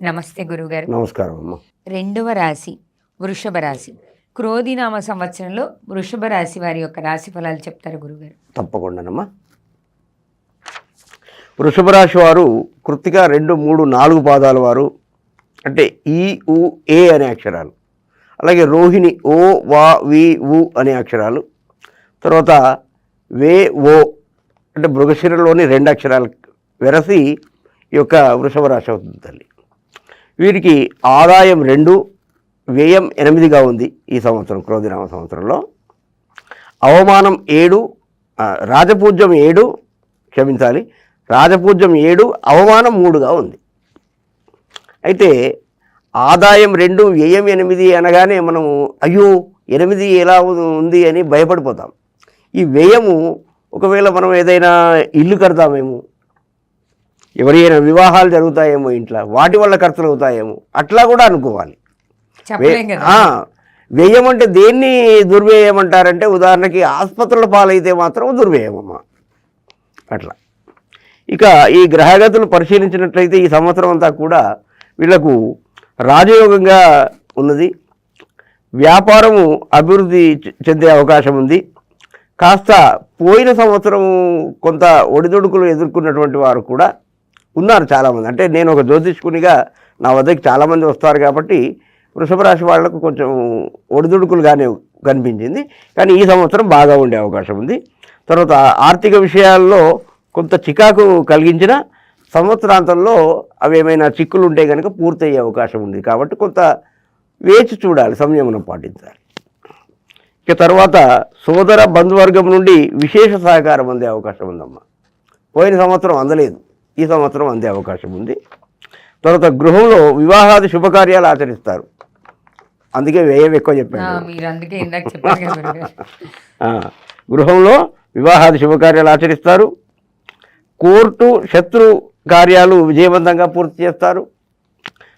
నమస్తే గురువుగారు. నమస్కారం అమ్మ. రెండవ రాశి వృషభ రాశి. క్రోధినామ సంవత్సరంలో వృషభ రాశి వారి యొక్క రాశి ఫలాలు చెప్తారు గురుగారు తప్పకుండానమ్మా. వృషభ రాశి వారు కృత్తిక రెండు మూడు నాలుగు పాదాల వారు అంటే ఈ ఉ ఏ అనే అక్షరాలు. అలాగే రోహిణి ఓ వా వి ఉ అనే అక్షరాలు. తర్వాత వే ఓ అంటే మృగశిరలోని రెండు అక్షరాలు వెరసి ఈ యొక్క వృషభ రాశి అవుతుంది తల్లి. వీరికి ఆదాయం రెండు వ్యయం ఎనిమిదిగా ఉంది ఈ సంవత్సరం క్రోధినామ సంవత్సరంలో. అవమానం ఏడు రాజపూజ్యం ఏడు క్షమించాలి రాజపూజ్యం ఏడు అవమానం మూడుగా ఉంది. అయితే ఆదాయం రెండు వ్యయం ఎనిమిది అనగానే మనము అయ్యో ఎనిమిది ఎలా ఉంది అని భయపడిపోతాం. ఈ వ్యయము ఒకవేళ మనం ఏదైనా ఇల్లు కడతామేమో ఎవరైనా వివాహాలు జరుగుతాయేమో ఇంట్లో వాటి వల్ల ఖర్చులు అవుతాయేమో అట్లా కూడా అనుకోవాలి. వ్యయం అంటే దేన్ని దుర్వ్యయం అంటారంటే ఉదాహరణకి ఆసుపత్రుల పాలైతే మాత్రం దుర్వ్యయమమ్మా. అట్లా. ఇక ఈ గ్రహగతులు పరిశీలించినట్లయితే ఈ సంవత్సరం అంతా కూడా వీళ్ళకు రాజయోగంగా ఉన్నది. వ్యాపారము అభివృద్ధి చెందే అవకాశం ఉంది. కాస్త పోయిన సంవత్సరం కొంత ఒడిదొడుకులు ఎదుర్కొన్నటువంటి వారు కూడా ఉన్నారు చాలామంది. అంటే నేను ఒక జ్యోతిష్కునిగా నా వద్దకు చాలామంది వస్తారు కాబట్టి వృషభ రాశి వాళ్ళకు కొంచెం ఒడిదుడుకులుగానే కనిపించింది. కానీ ఈ సంవత్సరం బాగా ఉండే అవకాశం ఉంది. తర్వాత ఆర్థిక విషయాల్లో కొంత చికాకు కలిగించిన సంవత్సరాంతంలో అవి ఏమైనా చిక్కులు ఉంటే కనుక పూర్తయ్యే అవకాశం ఉంది. కాబట్టి కొంత వేచి చూడాలి సంయమనం పాటించాలి. ఇక తర్వాత సోదర బంధువర్గం నుండి విశేష సహకారం అందే అవకాశం ఉందమ్మా. పోయిన సంవత్సరం అందలేదు. ఈ సంవత్సరం అందే అవకాశం ఉంది. తర్వాత గృహంలో వివాహాది శుభకార్యాలు ఆచరిస్తారు. అందుకే వ్యయం ఎక్కువ చెప్పాను గృహంలో వివాహాది శుభకార్యాలు ఆచరిస్తారు. కోర్టు శత్రు కార్యాలు విజయవంతంగా పూర్తి చేస్తారు.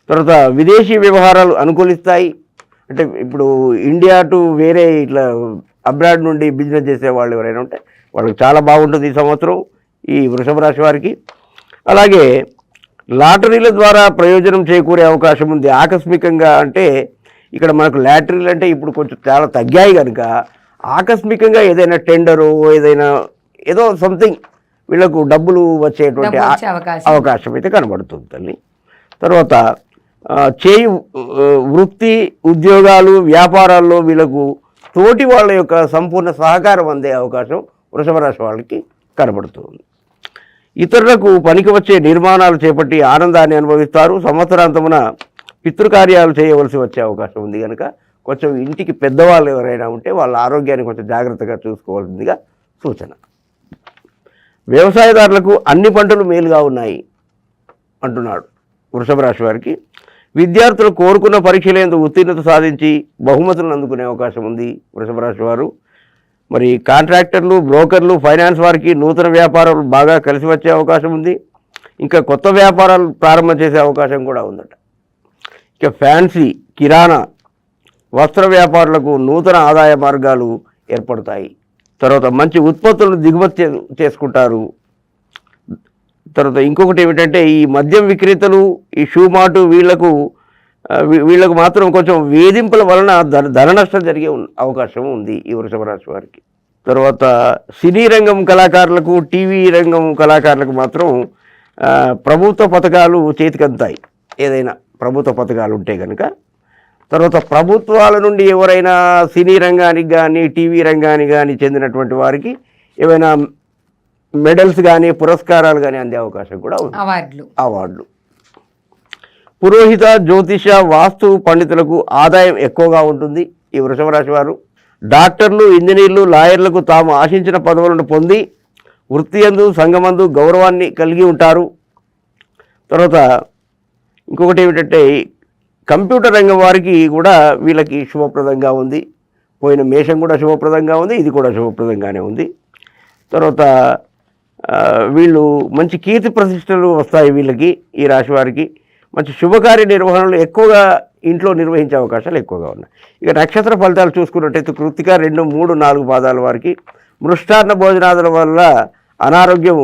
తర్వాత విదేశీ వ్యవహారాలు అనుకూలిస్తాయి. అంటే ఇప్పుడు ఇండియా టు వేరే ఇట్లా అబ్రాడ్ నుండి బిజినెస్ చేసే వాళ్ళు ఎవరైనా ఉంటే వాళ్ళకి చాలా బాగుంటుంది ఈ సంవత్సరం ఈ వృషభ రాశి వారికి. అలాగే లాటరీల ద్వారా ప్రయోజనం చేకూరే అవకాశం ఉంది. ఆకస్మికంగా అంటే ఇక్కడ మనకు లాటరీలు అంటే ఇప్పుడు కొంచెం చాలా తగ్గాయి కనుక ఆకస్మికంగా ఏదైనా టెండరు ఏదైనా ఏదో సంథింగ్ వీళ్ళకు డబ్బులు వచ్చేటువంటి అవకాశం. అయితే కనబడుతుంది తల్లి. తర్వాత చేయి వృత్తి ఉద్యోగాలు వ్యాపారాల్లో వీళ్ళకు తోటి వాళ్ళ యొక్క సంపూర్ణ సహకారం అందే అవకాశం వృషభ రాశి వాళ్ళకి కనబడుతుంది. ఇతరులకు పనికి వచ్చే నిర్మాణాలు చేపట్టి ఆనందాన్ని అనుభవిస్తారు. సంవత్సరాంతమున పితృకార్యాలు చేయవలసి వచ్చే అవకాశం ఉంది కనుక కొంచెం ఇంటికి పెద్దవాళ్ళు ఎవరైనా ఉంటే వాళ్ళ ఆరోగ్యాన్ని కొంచెం జాగ్రత్తగా చూసుకోవాల్సిందిగా సూచన. వ్యవసాయదారులకు అన్ని పంటలు మేలుగా ఉన్నాయి అంటున్నాడు వృషభ రాశి వారికి. విద్యార్థులు కోరుకున్న పరీక్షలందు ఉత్తీర్ణత సాధించి బహుమతులను అందుకునే అవకాశం ఉంది వృషభ రాశి వారు. మరి కాంట్రాక్టర్లు బ్రోకర్లు ఫైనాన్స్ వారికి నూతన వ్యాపారాలు బాగా కలిసి వచ్చే అవకాశం ఉంది. ఇంకా కొత్త వ్యాపారాలు ప్రారంభం చేసే అవకాశం కూడా ఉందట. ఇక ఫ్యాన్సీ కిరాణా వస్త్ర వ్యాపారులకు నూతన ఆదాయ మార్గాలు ఏర్పడతాయి. తర్వాత మంచి ఉత్పత్తులను దిగుమతి చే- చేసుకుంటారు. తర్వాత ఇంకొకటి ఏమిటంటే ఈ మద్యం విక్రేతలు ఈ షూ మాటు వీళ్ళకు వీళ్ళకు మాత్రం కొంచెం వేధింపుల వలన ధన నష్టం జరిగే అవకాశం ఉంది ఈ వృషభ రాశి వారికి. తర్వాత సినీ రంగం కళాకారులకు టీవీ రంగం కళాకారులకు మాత్రం ప్రభుత్వ పథకాలు చేతికంతాయి. ఏదైనా ప్రభుత్వ పథకాలు ఉంటే కనుక తర్వాత ప్రభుత్వాల నుండి ఎవరైనా సినీ రంగానికి కానీ టీవీ రంగానికి కానీ చెందినటువంటి వారికి ఏమైనా మెడల్స్ కానీ పురస్కారాలు కానీ అందే అవకాశం కూడా ఉంది. అవార్డులు. అవార్డులు. పురోహిత జ్యోతిష వాస్తు పండితులకు ఆదాయం ఎక్కువగా ఉంటుంది. ఈ వృషభ రాశి వారు డాక్టర్లు ఇంజనీర్లు లాయర్లకు తాము ఆశించిన పదవులను పొంది వృత్తి అందు సంఘమందు గౌరవాన్ని కలిగి ఉంటారు. తర్వాత ఇంకొకటి ఏమిటంటే కంప్యూటర్ రంగం వారికి కూడా వీళ్ళకి శుభప్రదంగా ఉంది. పోయిన మేషం కూడా శుభప్రదంగా ఉంది ఇది కూడా శుభప్రదంగానే ఉంది. తర్వాత వీళ్ళు మంచి కీర్తి ప్రతిష్టలు వస్తాయి వీళ్ళకి ఈ రాశి వారికి. మంచి శుభకార్య నిర్వహణలు ఎక్కువగా ఇంట్లో నిర్వహించే అవకాశాలు ఎక్కువగా ఉన్నాయి. ఇక నక్షత్ర ఫలితాలు చూసుకున్నట్టయితే కృతిక రెండు మూడు నాలుగు పాదాల వారికి మృష్టాన్న భోజనాదుల వల్ల అనారోగ్యం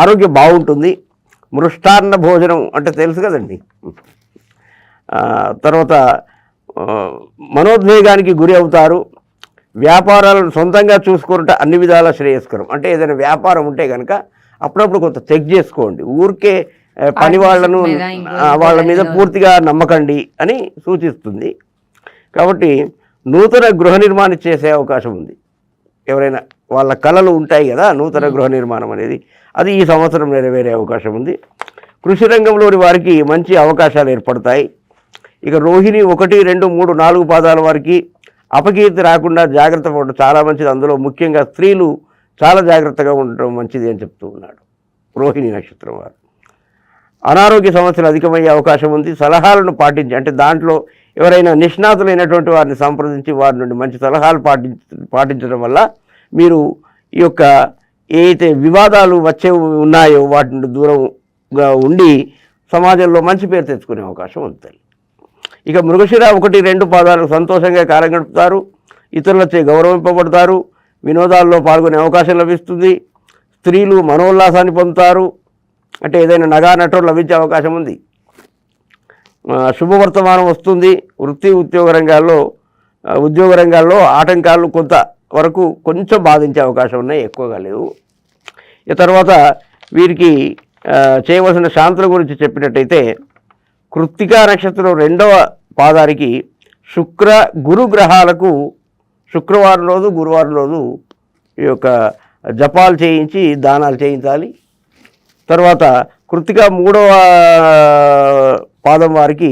ఆరోగ్యం బాగుంటుంది. మృష్టాన్న భోజనం అంటే తెలుసు కదండి. తర్వాత మనోద్వేగానికి గురి అవుతారు. వ్యాపారాలను సొంతంగా చూసుకుంటే అన్ని విధాల శ్రేయస్కరం. అంటే ఏదైనా వ్యాపారం ఉంటే కనుక అప్పుడప్పుడు కొంత చెక్ చేసుకోండి. ఊరికే పని వాళ్ళను వాళ్ళ మీద పూర్తిగా నమ్మకండి అని సూచిస్తుంది. కాబట్టి నూతన గృహ నిర్మాణం చేసే అవకాశం ఉంది. ఎవరైనా వాళ్ళ కళలు ఉంటాయి కదా నూతన గృహ నిర్మాణం అనేది. అది ఈ సంవత్సరం నెరవేరే అవకాశం ఉంది. కృషి రంగంలోని వారికి మంచి అవకాశాలు ఏర్పడతాయి. ఇక రోహిణి ఒకటి రెండు మూడు నాలుగు పాదాల వారికి అపకీర్తి రాకుండా జాగ్రత్త పడడం చాలా మంచిది. అందులో ముఖ్యంగా స్త్రీలు చాలా జాగ్రత్తగా ఉండటం మంచిది అని చెప్తూ ఉన్నాడు రోహిణి నక్షత్రం వారు. అనారోగ్య సమస్యలు అధికమయ్యే అవకాశం ఉంది. సలహాలను పాటించి అంటే దాంట్లో ఎవరైనా నిష్ణాతులైనటువంటి వారిని సంప్రదించి వారి నుండి మంచి సలహాలు పాటించ పాటించడం వల్ల మీరు ఈ యొక్క ఏదైతే వివాదాలు వచ్చే ఉన్నాయో వాటి నుండి దూరంగా ఉండి సమాజంలో మంచి పేరు తెచ్చుకునే అవకాశం ఉంటుంది ఇక మృగశిర ఒకటి రెండు పాదాలు సంతోషంగా కాలం గడుపుతారు. ఇతరులచే గౌరవింపబడతారు. వినోదాల్లో పాల్గొనే అవకాశం లభిస్తుంది. స్త్రీలు మనోల్లాసాన్ని పొందుతారు. అంటే ఏదైనా నగా నటుడు లభించే అవకాశం ఉంది. శుభవర్తమానం వస్తుంది. వృత్తి ఉద్యోగ రంగాల్లో ఉద్యోగ రంగాల్లో ఆటంకాలు కొంత వరకు కొంచెం బాధించే అవకాశం ఉన్నాయి ఎక్కువగా లేవు. ఇక తర్వాత వీరికి చేయవలసిన శాంతుల గురించి చెప్పినట్టయితే కృత్తికా నక్షత్రం రెండవ పాదానికి శుక్ర గురు గ్రహాలకు శుక్రవారం రోజు గురువారం రోజు ఈ యొక్క జపాలు చేయించి దానాలు చేయించాలి. తర్వాత కృతిక మూడవ పాదం వారికి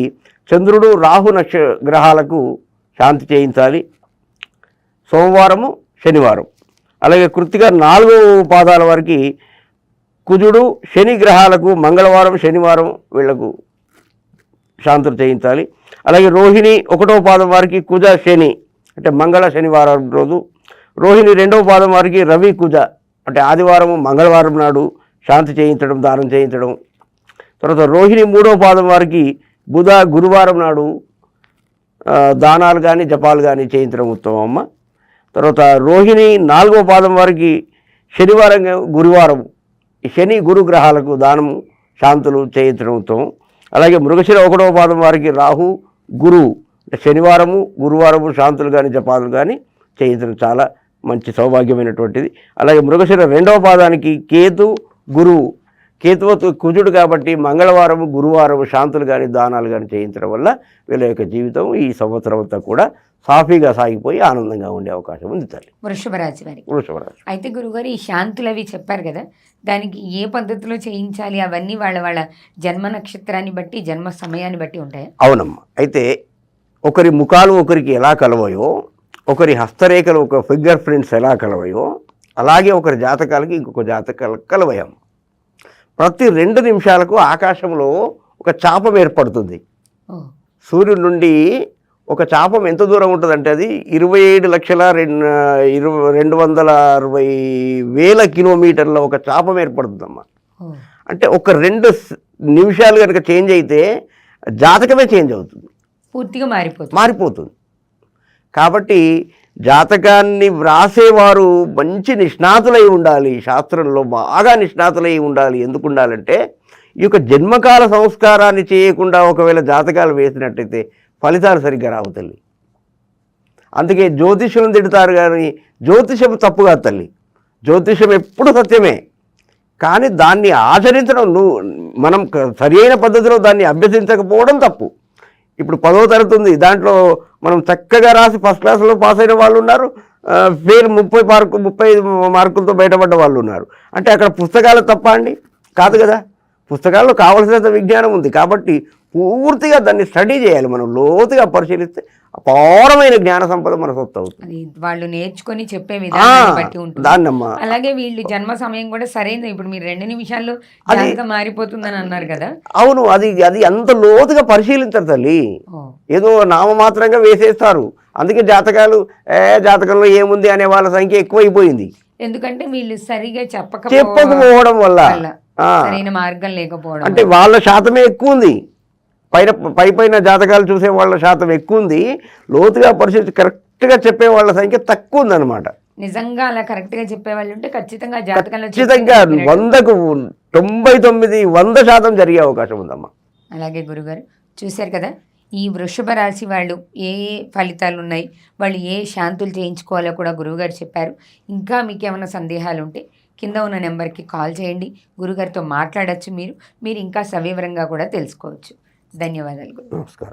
చంద్రుడు రాహు నక్ష గ్రహాలకు శాంతి చేయించాలి. సోమవారము శనివారం. అలాగే కృతిక నాలుగవ పాదాల వారికి కుజుడు శని గ్రహాలకు మంగళవారం శనివారం వీళ్ళకు శాంతులు చేయించాలి. అలాగే రోహిణి ఒకటో పాదం వారికి కుజ శని అంటే మంగళ శనివారం రోజు. రోహిణి రెండవ పాదం వారికి రవి కుజ అంటే ఆదివారం మంగళవారం నాడు శాంతి చేయించడం దానం చేయించడం. తర్వాత రోహిణి మూడవ పాదం వారికి బుధ గురువారం నాడు దానాలు కానీ జపాలు కానీ చేయించడం ఉత్తమం అమ్మ. తర్వాత రోహిణి నాలుగవ పాదం వారికి శనివారం గురువారం ఈ శని గురు గ్రహాలకు దానము శాంతులు చేయించడం ఉత్తమం. అలాగే మృగశిర ఒకటవ పాదం వారికి రాహు గురువు శనివారము గురువారము శాంతులు కానీ జపాలు కానీ చేయించడం చాలా మంచి సౌభాగ్యమైనటువంటిది. అలాగే మృగశిర రెండవ పాదానికి కేతు గురువు కేతువతు కుజుడు కాబట్టి మంగళవారము గురువారము శాంతులు కానీ దానాలు కానీ చేయించడం వల్ల వీళ్ళ యొక్క జీవితం ఈ సంవత్సరం అంతా కూడా సాఫీగా సాగిపోయి ఆనందంగా ఉండే అవకాశం ఉంది తల్లి. వృషభ రాశి వారికి. వృషభ రాశి అయితే గురుగారు ఈ శాంతులు అవి చెప్పారు కదా దానికి ఏ పద్ధతిలో చేయించాలి? అవన్నీ వాళ్ళ వాళ్ళ జన్మ నక్షత్రాన్ని బట్టి జన్మ సమయాన్ని బట్టి ఉంటాయా? అవునమ్మా. అయితే ఒకరి ముఖాలు ఒకరికి ఎలా కలవయో ఒకరి హస్తరేఖలు ఒక ఫింగర్ ప్రింట్స్ ఎలా కలవయో అలాగే ఒకరి జాతకాలకి ఇంకొక జాతకాలకు కలవయం. ప్రతి రెండు నిమిషాలకు ఆకాశంలో ఒక చాపం ఏర్పడుతుంది. సూర్యుడి నుండి ఒక చాపం ఎంత దూరం ఉంటుందంటే అది ఇరవై ఏడు లక్షల రెండు ఇరవై రెండు వందల అరవై వేల కిలోమీటర్ల ఒక చాపం ఏర్పడుతుందమ్మా. అంటే ఒక రెండు నిమిషాలు కనుక చేంజ్ అయితే జాతకమే చేంజ్ అవుతుంది. పూర్తిగా మారిపోతుంది. మారిపోతుంది. కాబట్టి జాతకాన్ని వ్రాసేవారు మంచి నిష్ణాతులై ఉండాలి. శాస్త్రంలో బాగా నిష్ణాతులై ఉండాలి. ఎందుకు ఉండాలంటే ఈ యొక్క జన్మకాల సంస్కారాన్ని చేయకుండా ఒకవేళ జాతకాలు వేసినట్టయితే ఫలితాలు సరిగ్గా రావు తల్లి. అందుకే జ్యోతిష్యులను తిడతారు కానీ జ్యోతిషం తప్పుగా తల్లి. జ్యోతిషం ఎప్పుడు సత్యమే. కానీ దాన్ని ఆచరించడం నువ్వు మనం సరియైన పద్ధతిలో దాన్ని అభ్యసించకపోవడం తప్పు. ఇప్పుడు పదవ తరగతి ఉంది. దాంట్లో మనం చక్కగా రాసి ఫస్ట్ క్లాస్లో పాస్ అయిన వాళ్ళు ఉన్నారు ఆ, ఫెయిల్ ముప్పై మార్కు ముప్పై మార్కులతో బయటపడ్డ వాళ్ళు ఉన్నారు. అంటే అక్కడ పుస్తకాలు తప్ప అండి? కాదు కదా? పుస్తకాల్లో కావలసినంత విజ్ఞానం ఉంది కాబట్టి పూర్తిగా దాన్ని స్టడీ చేయాలి. మనం లోతుగా పరిశీలిస్తే అపారమైన జ్ఞాన సంపద మన సొత్తు అవుతుంది. అది వాళ్ళు నేర్చుకొని చెప్పే బట్టి ఉంటుంది. దాన్నమ్మా. అలాగే వీళ్ళు జన్మ సమయం కూడా సరైనది ఇప్పుడు మీరు రెండు నిమిషాల్లో జాతకం మారిపోతుందని అన్నారు కదా. అవును అది అది అంత లోతుగా పరిశీలించరు తల్లి. ఏదో నామమాత్రంగా వేసేస్తారు. అందుకే జాతకాలు ఏ జాతకంలో ఏముంది అనే వాళ్ళ సంఖ్య ఎక్కువైపోయింది. ఎందుకంటే వీళ్ళు సరిగా చెప్పక చెప్పకపోవడం వల్ల. సరైన మార్గం లేకపోవడం అంటే వాళ్ళ శాతమే ఎక్కువ ఉంది పైన పై పైన జాతకాలు చూసే వాళ్ళ శాతం ఎక్కువ ఉంది లోతుగా పరిశీలించి కరెక్ట్గా చెప్పే వాళ్ళ సంఖ్య తక్కువ ఉందన్నమాట నిజంగా అలా కరెక్ట్గా చెప్పే వాళ్ళు ఉంటే ఖచ్చితంగా జాతకంలో ఖచ్చితంగా వందకు తొంభై తొమ్మిది వంద శాతం జరిగే అవకాశం ఉందమ్మా. అలాగే గురుగారు చూశారు కదా? ఈ వృషభ రాశి వాళ్ళు ఏ ఏ ఫలితాలు ఉన్నాయి? వాళ్ళు ఏ శాంతులు చేయించుకోవాలో కూడా గురువుగారు చెప్పారు. ఇంకా మీకు ఏమైనా సందేహాలు ఉంటే కింద ఉన్న నెంబర్కి కాల్ చేయండి. గురుగారితో మాట్లాడచ్చు మీరు. మీరు ఇంకా సవివరంగా కూడా తెలుసుకోవచ్చు. ధన్యవాదాలు గురు. నమస్కారం.